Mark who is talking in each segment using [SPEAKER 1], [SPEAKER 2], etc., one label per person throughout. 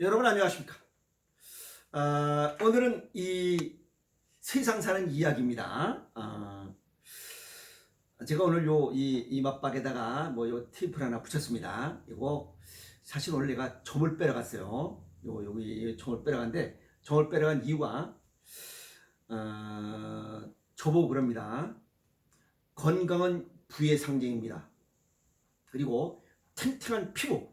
[SPEAKER 1] 여러분 안녕하십니까? 아, 오늘은 이 세상 사는 이야기입니다. 아, 제가 오늘 요 이이 맞박에다가 뭐 요 테이프를 하나 붙였습니다. 이거 사실 오늘 내가 점을 빼러 갔어요. 요 여기 점을 빼러 갔는데 점을 빼러 간 이유가 어, 저보고 그럽니다. 건강은 부의 상징입니다. 그리고 탱탱한 피부,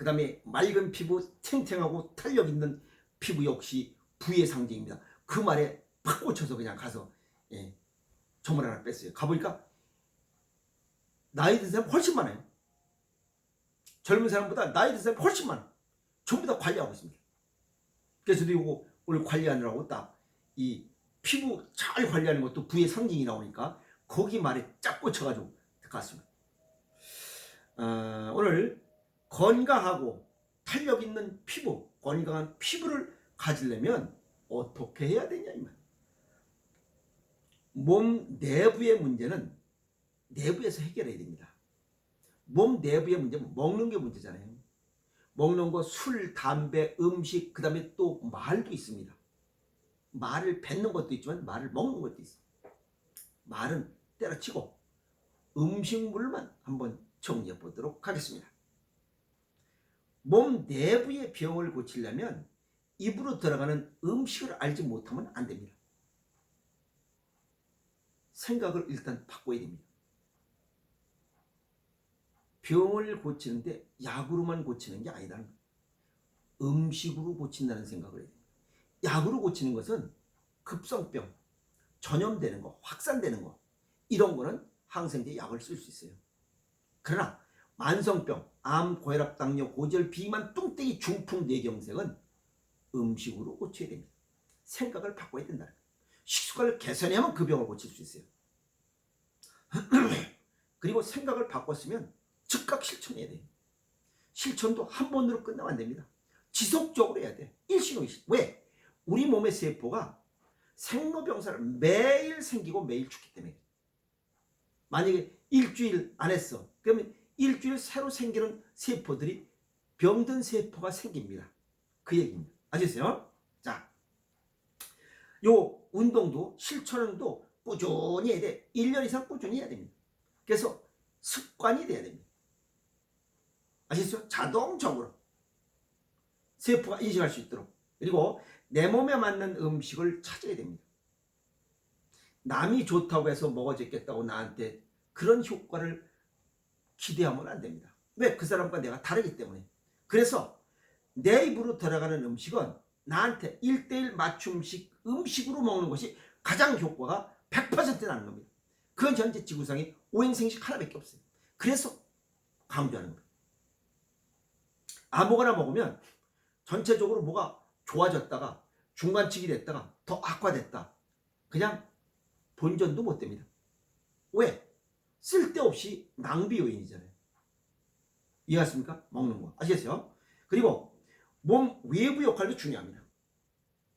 [SPEAKER 1] 그 다음에 맑은 피부, 탱탱하고 탄력 있는 피부 역시 부의 상징입니다. 그 말에 팍 꽂혀서 그냥 가서 예, 점을 하나 뺐어요. 가보니까 나이 든 사람 훨씬 많아요. 젊은 사람보다 나이 든 사람 훨씬 많아. 전부 다 관리하고 있습니다. 그래서 저도 이거 오늘 관리하느라고 딱 이 피부 잘 관리하는 것도 부의 상징이 나오니까 거기 말에 쫙 꽂혀가지고 갔습니다. 어, 오늘 건강하고 탄력 있는 피부, 건강한 피부를 가지려면 어떻게 해야 되냐 이 말. 몸 내부의 문제는 내부에서 해결해야 됩니다. 몸 내부의 문제는 먹는 게 문제잖아요. 먹는 거 술, 담배, 음식, 그 다음에 또 말도 있습니다. 말을 뱉는 것도 있지만 말을 먹는 것도 있어요. 말은 때려치고 음식물만 한번 정리해 보도록 하겠습니다. 몸 내부의 병을 고치려면 입으로 들어가는 음식을 알지 못하면 안 됩니다. 생각을 일단 바꿔야 됩니다. 병을 고치는데 약으로만 고치는 게 아니다는 거예요. 음식으로 고친다는 생각을 됩니다. 약으로 고치는 것은 급성병, 전염되는 거, 확산되는 거 이런 거는 항생제 약을 쓸 수 있어요. 그러나 만성병, 암, 고혈압, 당뇨, 고지혈, 비만, 뚱땡이, 중풍, 뇌경색은 음식으로 고쳐야 됩니다. 생각을 바꿔야 된다는 거예요. 식습관을 개선해야만 그 병을 고칠 수 있어요. 그리고 생각을 바꿨으면 즉각 실천해야 돼요. 실천도 한 번으로 끝나면 안 됩니다. 지속적으로 해야 돼. 일시노일시. 왜? 우리 몸의 세포가 생로병사를 매일 생기고 매일 죽기 때문에. 만약에 일주일 안 했어. 그러면 일주일 새로 생기는 세포들이 병든 세포가 생깁니다. 그 얘기입니다. 아시겠어요? 자, 요 운동도 실천도 꾸준히 해야 돼. 1년 이상 꾸준히 해야 됩니다. 그래서 습관이 돼야 됩니다. 아시겠어요? 자동적으로 세포가 인식할 수 있도록 그리고 내 몸에 맞는 음식을 찾아야 됩니다. 남이 좋다고 해서 먹어졌겠다고 나한테 그런 효과를 기대하면 안 됩니다. 왜? 그 사람과 내가 다르기 때문에. 그래서 내 입으로 들어가는 음식은 나한테 1대1 맞춤식 음식으로 먹는 것이 가장 효과가 100% 나는 겁니다. 그건 현재 지구상에 오행생식 하나밖에 없어요. 그래서 강조하는 거예요. 아무거나 먹으면 전체적으로 뭐가 좋아졌다가 중간치기 됐다가 더 악화됐다. 그냥 본전도 못 됩니다. 왜? 쓸데없이 낭비 요인이잖아요. 이해하십니까? 먹는 거. 아시겠어요? 그리고 몸 외부 역할도 중요합니다.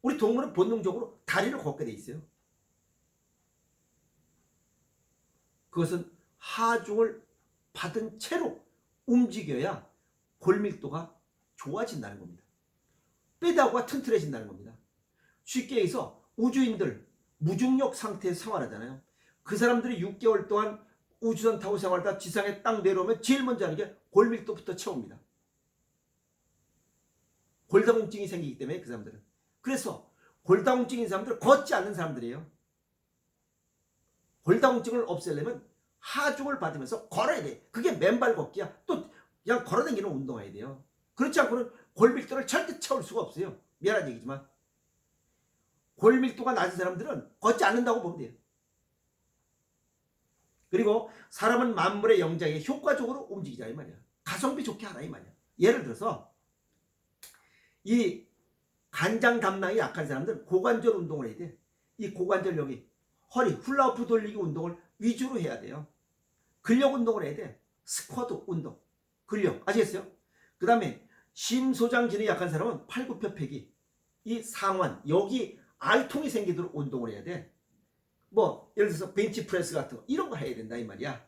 [SPEAKER 1] 우리 동물은 본능적으로 다리를 걷게 돼 있어요. 그것은 하중을 받은 채로 움직여야 골밀도가 좋아진다는 겁니다. 뼈다구가 튼튼해진다는 겁니다. 쉽게 해서 우주인들 무중력 상태에서 생활하잖아요. 그 사람들이 6개월 동안 우주선 타고 생활하다 지상에 딱 내려오면 제일 먼저 하는 게 골밀도부터 채웁니다. 골다공증이 생기기 때문에 그 사람들은. 그래서 골다공증인 사람들은 걷지 않는 사람들이에요. 골다공증을 없애려면 하중을 받으면서 걸어야 돼. 그게 맨발 걷기야. 또 그냥 걸어다니는 운동해야 돼요. 그렇지 않고는 골밀도를 절대 채울 수가 없어요. 미안한 얘기지만. 골밀도가 낮은 사람들은 걷지 않는다고 보면 돼요. 그리고 사람은 만물의 영장에 효과적으로 움직이자 이 말이야. 가성비 좋게 하라 이 말이야. 예를 들어서 이 간장 담낭이 약한 사람들은 고관절 운동을 해야 돼. 이 고관절 여기 허리 훌라후프 돌리기 운동을 위주로 해야 돼요. 근력 운동을 해야 돼. 스쿼트 운동. 근력 아시겠어요? 그 다음에 심소장 기능이 약한 사람은 팔굽혀 펴기 이 상완 여기 알통이 생기도록 운동을 해야 돼. 뭐 예를 들어서 벤치프레스 같은 거 이런 거 해야 된다 이 말이야.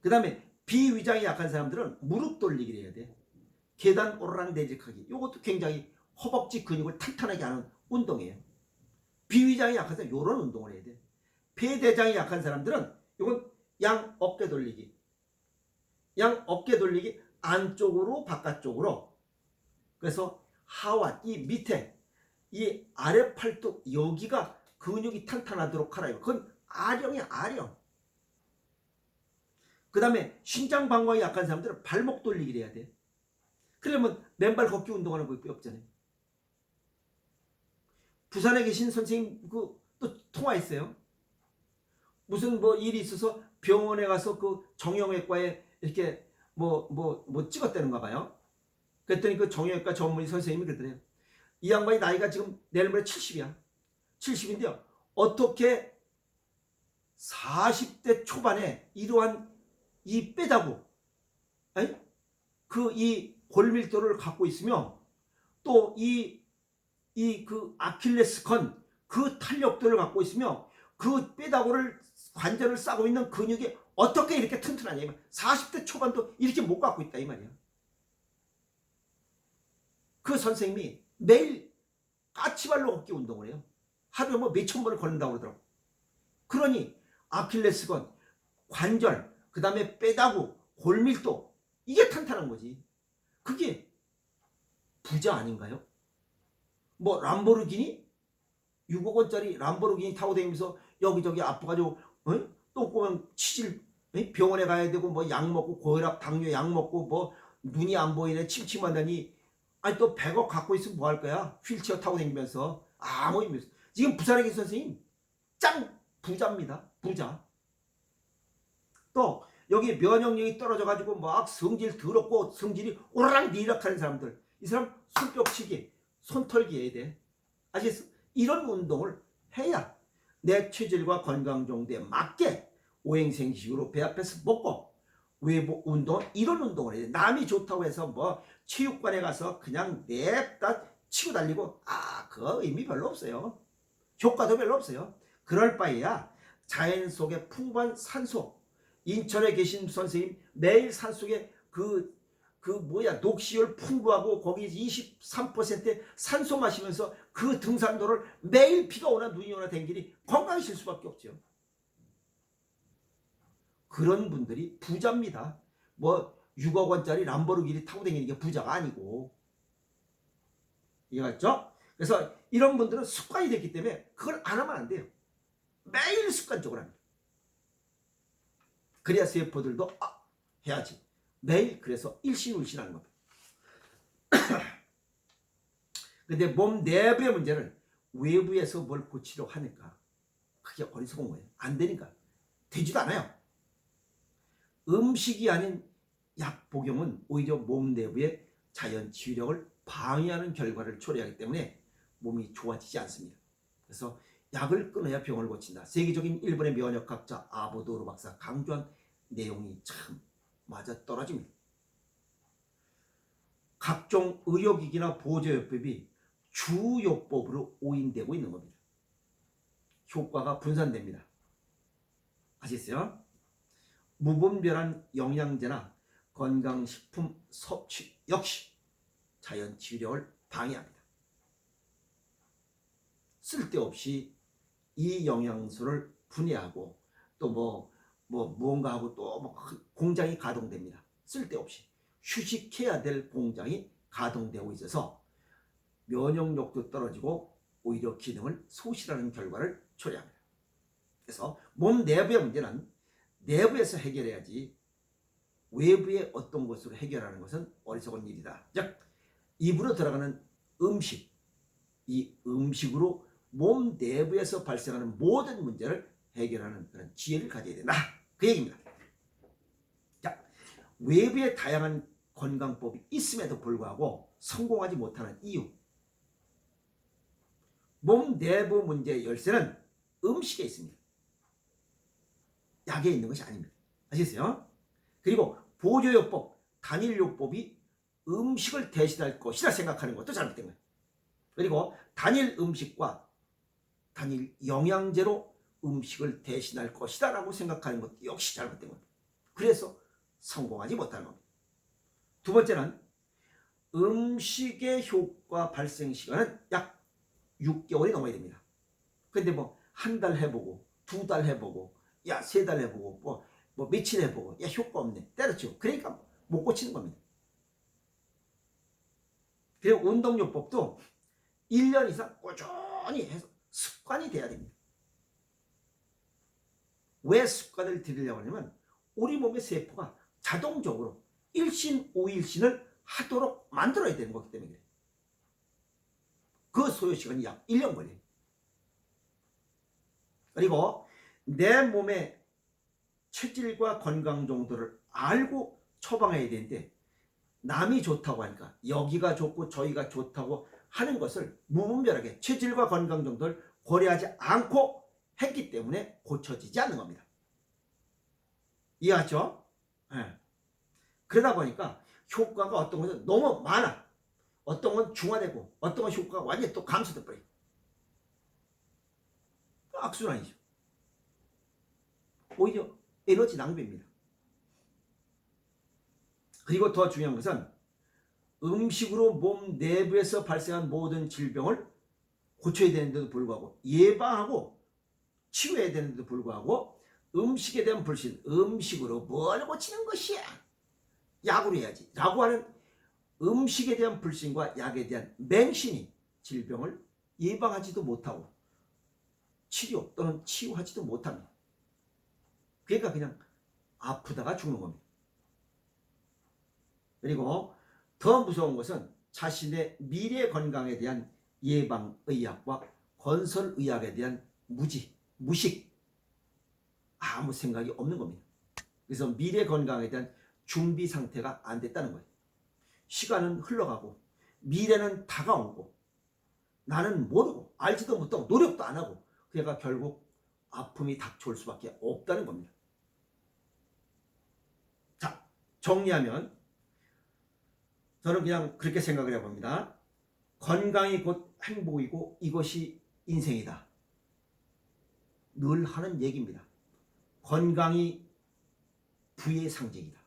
[SPEAKER 1] 그 다음에 비위장이 약한 사람들은 무릎 돌리기를 해야 돼. 계단 오르락내리락하기. 이것도 굉장히 허벅지 근육을 탄탄하게 하는 운동이에요. 비위장이 약한 사람 이런 운동을 해야 돼. 폐대장이 약한 사람들은 이건 양 어깨 돌리기. 양 어깨 돌리기 안쪽으로 바깥쪽으로. 그래서 하완 이 밑에 이 아래 팔뚝 여기가 근육이 탄탄하도록 하라. 그건 아령이야 아령. 그 다음에 신장 방광이 약한 사람들은 발목 돌리기를 해야 돼. 그러면 맨발 걷기 운동하는 법이 없잖아요. 부산에 계신 선생님 그 또 통화했어요. 무슨 뭐 일이 있어서 병원에 가서 그 정형외과에 이렇게 뭐뭐 뭐 찍었다는가 봐요. 그랬더니 그 정형외과 전문의 선생님이 그러더래요. 이 양반이 나이가 지금 내일 모레 70이야. 70인데요. 어떻게 40대 초반에 이러한 이 빼다구 그 이 골밀도를 갖고 있으며 또 이 이 그 아킬레스건 그 탄력도를 갖고 있으며 그 빼다구를 관절을 싸고 있는 근육이 어떻게 이렇게 튼튼하냐 이 말. 40대 초반도 이렇게 못 갖고 있다 이 말이야. 그 선생님이 매일 까치발로 걷기 운동을 해요. 하루에 뭐 몇천 번을 걷는다고 그러더라고. 그러니 아킬레스건, 관절, 그 다음에 빼다구, 골밀도 이게 탄탄한 거지. 그게 부자 아닌가요? 뭐 람보르기니 6억 원짜리 람보르기니 타고 다니면서 여기저기 아파가지고 어? 똥꼬면 치질 어? 병원에 가야 되고 뭐 약 먹고 고혈압 당뇨 약 먹고 뭐 눈이 안 보이네 침침하다니 아니 또 100억 갖고 있으면 뭐 할 거야 휠체어 타고 다니면서 아무 의미 없어 지금 계신 선생님 짱 부자입니다. 부자. 또 여기 면역력이 떨어져가지고 막 성질 더럽고 성질이 오르락니락 하는 사람들. 이 사람 손뼉치기 손털기 해야 돼 아시겠어? 이런 운동을 해야 내 체질과 건강 정도에 맞게 오행생식으로 배 앞에서 먹고 외부 운동 이런 운동을 해야 돼. 남이 좋다고 해서 뭐 체육관에 가서 그냥 냅다 치고 달리고 아 그거 의미 별로 없어요 효과도 별로 없어요 그럴 바에야 자연 속에 풍부한 산소 인천에 계신 선생님 매일 산속에 그, 그 뭐야 녹시율 풍부하고 거기 23%의 산소 마시면서 그 등산도를 매일 비가 오나 눈이 오나 댕길이 건강해질 수밖에 없죠. 그런 분들이 부자입니다. 뭐 6억 원짜리 람보르기니 타고 다니는 게 부자가 아니고 이해갔죠? 그래서 이런 분들은 습관이 됐기 때문에 그걸 안 하면 안 돼요. 매일 습관적으로 합니다. 그래야 세포들도 아, 해야지. 매일 그래서 일신울신하는 겁니다. 근데 몸 내부의 문제를 외부에서 뭘 고치려고 하니까 그게 어리석은 거예요. 안 되니까. 되지도 않아요. 음식이 아닌 약 복용은 오히려 몸 내부의 자연 치유력을 방해하는 결과를 초래하기 때문에 몸이 좋아지지 않습니다. 그래서 약을 끊어야 병을 고친다. 세계적인 일본의 면역학자 아보도로 박사 강조한 내용이 참 맞아 떨어집니다. 각종 의료기기나 보조요법이 주요법으로 오인되고 있는 겁니다. 효과가 분산됩니다. 아시겠어요? 무분별한 영양제나 건강식품 섭취 역시 자연 치유력을 방해합니다. 쓸데없이 이 영양소를 분해하고 또뭐뭐 무언가 하고 또 뭐 공장이 가동됩니다. 쓸데없이 휴식해야 될 공장이 가동되고 있어서 면역력도 떨어지고 오히려 기능을 소실하는 결과를 초래합니다. 그래서 몸 내부의 문제는 내부에서 해결해야지 외부의 어떤 것으로 해결하는 것은 어리석은 일이다. 즉 입으로 들어가는 음식, 이 음식으로 몸 내부에서 발생하는 모든 문제를 해결하는 그런 지혜를 가져야 된다. 그 얘기입니다. 자, 외부에 다양한 건강법이 있음에도 불구하고 성공하지 못하는 이유. 몸 내부 문제의 열쇠는 음식에 있습니다. 약에 있는 것이 아닙니다. 아시겠어요? 그리고 보조요법, 단일요법이 음식을 대신할 것이라 생각하는 것도 잘못된 거예요. 그리고 단일 음식과 단일 영양제로 음식을 대신할 것이다 라고 생각하는 것도 역시 잘못된 겁니다. 그래서 성공하지 못하는 겁니다. 두 번째는 음식의 효과 발생 시간은 약 6개월이 넘어야 됩니다. 근데 뭐 한 달 해보고 두 달 해보고 야 세 달 해보고 뭐, 뭐 며칠 해보고 야 효과 없네 때려치고 그러니까 못 고치는 겁니다. 그리고 운동요법도 1년 이상 꾸준히 해서 습관이 돼야 됩니다. 왜 습관을 들이려고 하냐면 우리 몸의 세포가 자동적으로 일신 오일신을 하도록 만들어야 되는 거기 때문에 그래요. 그 소요 시간이 약 1년 걸려요. 그리고 내 몸의 체질과 건강 정도를 알고 처방해야 되는데 남이 좋다고 하니까 여기가 좋고 저기가 좋다고 하는 것을 무분별하게 체질과 건강 정도를 고려하지 않고 했기 때문에 고쳐지지 않는 겁니다. 이해하죠? 예. 그러다 보니까 효과가 어떤 것은 너무 많아. 어떤 건 중화되고 어떤 건 효과가 완전히 또 감소돼 버려. 악순환이죠. 오히려 에너지 낭비입니다. 그리고 더 중요한 것은 음식으로 몸 내부에서 발생한 모든 질병을 고쳐야 되는데도 불구하고 예방하고 치료해야 되는데도 불구하고 음식에 대한 불신, 음식으로 뭘 고치는 것이야? 약으로 해야지. 라고 하는 음식에 대한 불신과 약에 대한 맹신이 질병을 예방하지도 못하고 치료 또는 치유하지도 못합니다. 그러니까 그냥 아프다가 죽는 겁니다. 그리고 더 무서운 것은 자신의 미래 건강에 대한 예방의학과 건설의학에 대한 무지, 무식, 아무 생각이 없는 겁니다. 그래서 미래 건강에 대한 준비 상태가 안 됐다는 거예요. 시간은 흘러가고 미래는 다가오고 나는 모르고 알지도 못하고 노력도 안 하고 그러니까 결국 아픔이 닥쳐올 수밖에 없다는 겁니다. 자, 정리하면 저는 그냥 그렇게 생각을 해봅니다. 건강이 곧 행복이고 이것이 인생이다. 늘 하는 얘기입니다. 건강이 부의 상징이다.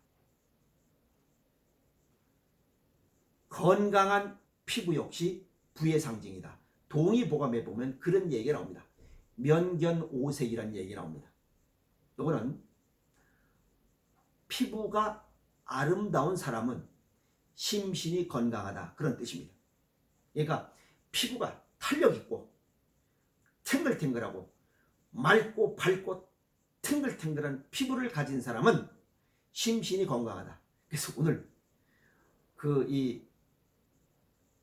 [SPEAKER 1] 건강한 피부 역시 부의 상징이다. 동의보감에 보면 그런 얘기가 나옵니다. 면견오색이라는 얘기가 나옵니다. 이거는 피부가 아름다운 사람은 심신이 건강하다 그런 뜻입니다. 그러니까 피부가 탄력 있고 탱글탱글하고 맑고 밝고 탱글탱글한 피부를 가진 사람은 심신이 건강하다. 그래서 오늘 그 이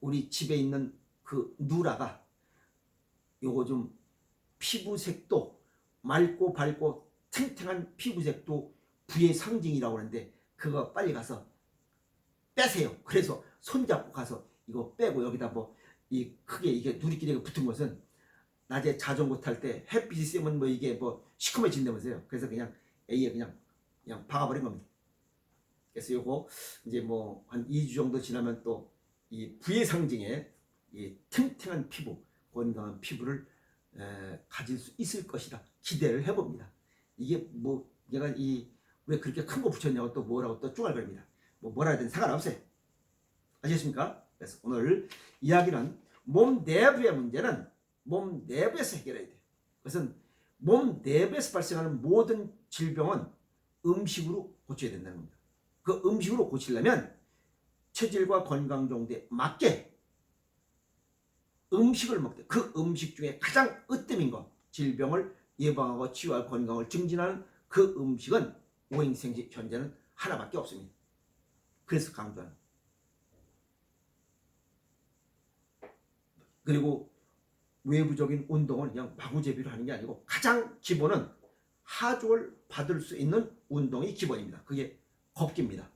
[SPEAKER 1] 우리 집에 있는 그 누라가 요거 좀 피부색도 맑고 밝고 탱탱한 피부색도 부의 상징이라고 하는데 그거 빨리 가서 빼세요. 그래서 손잡고 가서 이거 빼고 여기다 뭐 이 크게 이게 누리끼리가 붙은 것은 낮에 자전거 탈 때 햇빛이 세면 뭐 이게 뭐 시커매진다면서요. 그래서 그냥 A에 그냥 그냥 박아버린 겁니다. 그래서 요거 이제 뭐 한 2주 정도 지나면 또 이 부의 상징의 이 탱탱한 피부, 건강한 피부를 에, 가질 수 있을 것이다. 기대를 해봅니다. 이게 뭐 얘가 이 왜 그렇게 큰 거 붙였냐고 또 뭐라고 또 쪼갈거립니다. 뭐 뭐라 하든 상관없어요. 아시겠습니까? 그래서 오늘 이야기는 몸 내부의 문제는 몸 내부에서 해결해야 돼요. 그것은 몸 내부에서 발생하는 모든 질병은 음식으로 고쳐야 된다는 겁니다. 그 음식으로 고치려면 체질과 건강 정도에 맞게 음식을 먹되 그 음식 중에 가장 으뜸인 것 질병을 예방하고 치유할 건강을 증진하는 그 음식은 오행생식 현재는 하나밖에 없습니다. 그래서 강조하는 그리고 외부적인 운동을 그냥 마구제비로 하는 게 아니고 가장 기본은 하주를 받을 수 있는 운동이 기본입니다. 그게 걷기입니다.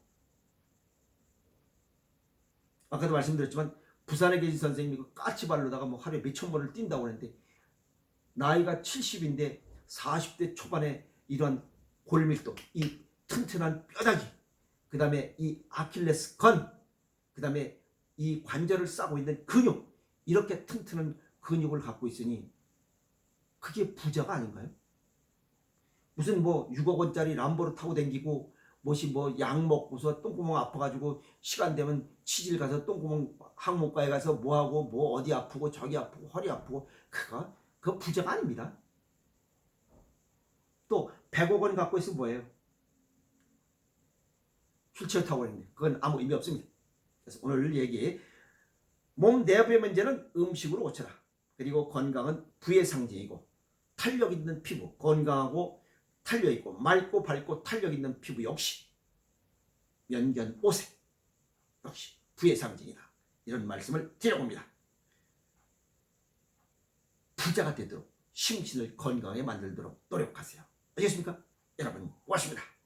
[SPEAKER 1] 아까도 말씀드렸지만 부산에 계신 선생님이 그 까치발로다가 뭐 하루에 몇천 번을 뛴다고 하는데 나이가 70인데 40대 초반에 이런 골밀도, 이 튼튼한 뼈다귀, 그 다음에 이 아킬레스 건, 그 다음에 이 관절을 싸고 있는 근육, 이렇게 튼튼한 근육을 갖고 있으니 그게 부자가 아닌가요? 무슨 뭐 6억 원짜리 람보를 타고 댕기고 뭐시 뭐 약 먹고서 똥구멍 아파가지고 시간 되면 치질 가서 똥구멍 항문과에 가서 뭐 하고 뭐 어디 아프고 저기 아프고 허리 아프고 그거 그 부자가 아닙니다. 또 100억 원 갖고 있으면 뭐예요? 휠체어 타고 있는데 그건 아무 의미 없습니다. 그래서 오늘 얘기 몸 내부의 문제는 음식으로 고쳐라. 그리고 건강은 부의 상징이고 탄력 있는 피부, 건강하고 탄력 있고 맑고 밝고 탄력 있는 피부 역시 면견 오색 역시 부의 상징이다. 이런 말씀을 드려봅니다. 부자가 되도록 심신을 건강하게 만들도록 노력하세요. 알겠습니까? 여러분 고맙습니다.